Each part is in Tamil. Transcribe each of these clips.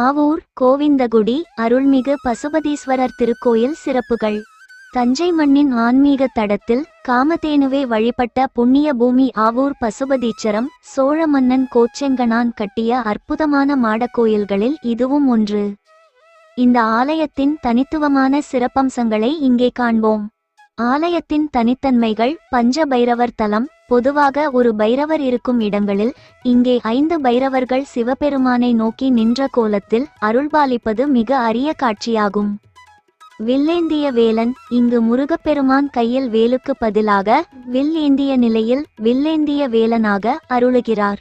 ஆவூர் கோவிந்தகுடி அருள்மிகு பசுபதீஸ்வரர் திருக்கோயில் சிறப்புகள். தஞ்சை மண்ணின் ஆன்மீக தடத்தில் காமதேனுவே வழிபட்ட புண்ணிய பூமி ஆவூர் பசுபதீச்சரம் சோழ மன்னன் கோச்செங்கனான் கட்டிய அற்புதமான மாடக்கோயில்களில் இதுவும் ஒன்று. இந்த ஆலயத்தின் தனித்துவமான சிறப்பம்சங்களை இங்கே காண்போம். ஆலயத்தின் தனித்தன்மைகள் பஞ்ச பைரவர் தலம் பொதுவாக ஒரு பைரவர் இருக்கும் இடங்களில் இங்கே ஐந்து பைரவர்கள் சிவபெருமானை நோக்கி நின்ற கோலத்தில் அருள்பாலிப்பது மிக அரிய காட்சியாகும். வில்லேந்திய வேலன் இங்கு முருகப்பெருமான் கையில் வேலுக்கு பதிலாக வில் ஏந்திய நிலையில் வில்லேந்திய வேலனாக அருளுகிறார்.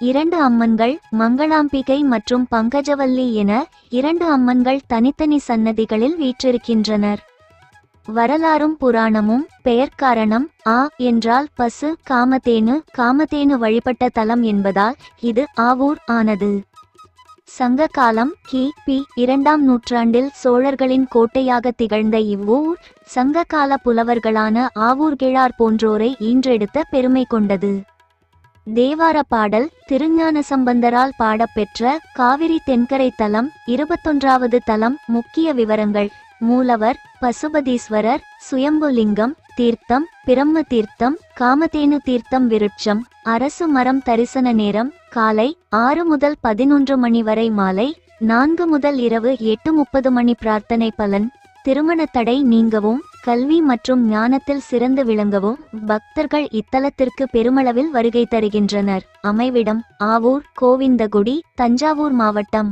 இரண்டு அம்மன்கள் மங்களாம்பிகை மற்றும் பங்கஜவல்லி என இரண்டு அம்மன்கள் தனித்தனி சன்னதிகளில் வீற்றிருக்கின்றனர். வரலாறும் புராணமும் பெயர் காரணம் ஆ என்றால் பசு காமதேனு காமதேனு வழிபட்ட தலம் என்பதால் இது ஆவூர் ஆனது. சங்க காலம் கி. பி. இரண்டாம் நூற்றாண்டில் சோழர்களின் கோட்டையாக திகழ்ந்த இவ்வூர் சங்க கால புலவர்களான ஆவூர்கிழார் போன்றோரை ஈன்றெடுத்த பெருமை கொண்டது. தேவார பாடல் திருஞான சம்பந்தரால் பாடப்பெற்ற காவிரி தென்கரை தலம் இருபத்தொன்றாவது தலம் முக்கிய விவரங்கள் மூலவர் பசுபதீஸ்வரர் சுயம்புலிங்கம் தீர்த்தம் பிரம்ம தீர்த்தம் காமதேனு தீர்த்தம் விருட்சம் அரசு மரம் தரிசன நேரம் காலை ஆறு முதல் பதினொன்று மணி வரை மாலை நான்கு முதல் இரவு எட்டு முப்பது மணி பிரார்த்தனை பலன். திருமண தடை நீங்கவும் கல்வி மற்றும் ஞானத்தில் சிறந்து விளங்கவும் பக்தர்கள் இத்தலத்திற்கு பெருமளவில் வருகை தருகின்றனர். அமைவிடம் ஆவூர் கோவிந்தகுடி தஞ்சாவூர் மாவட்டம்.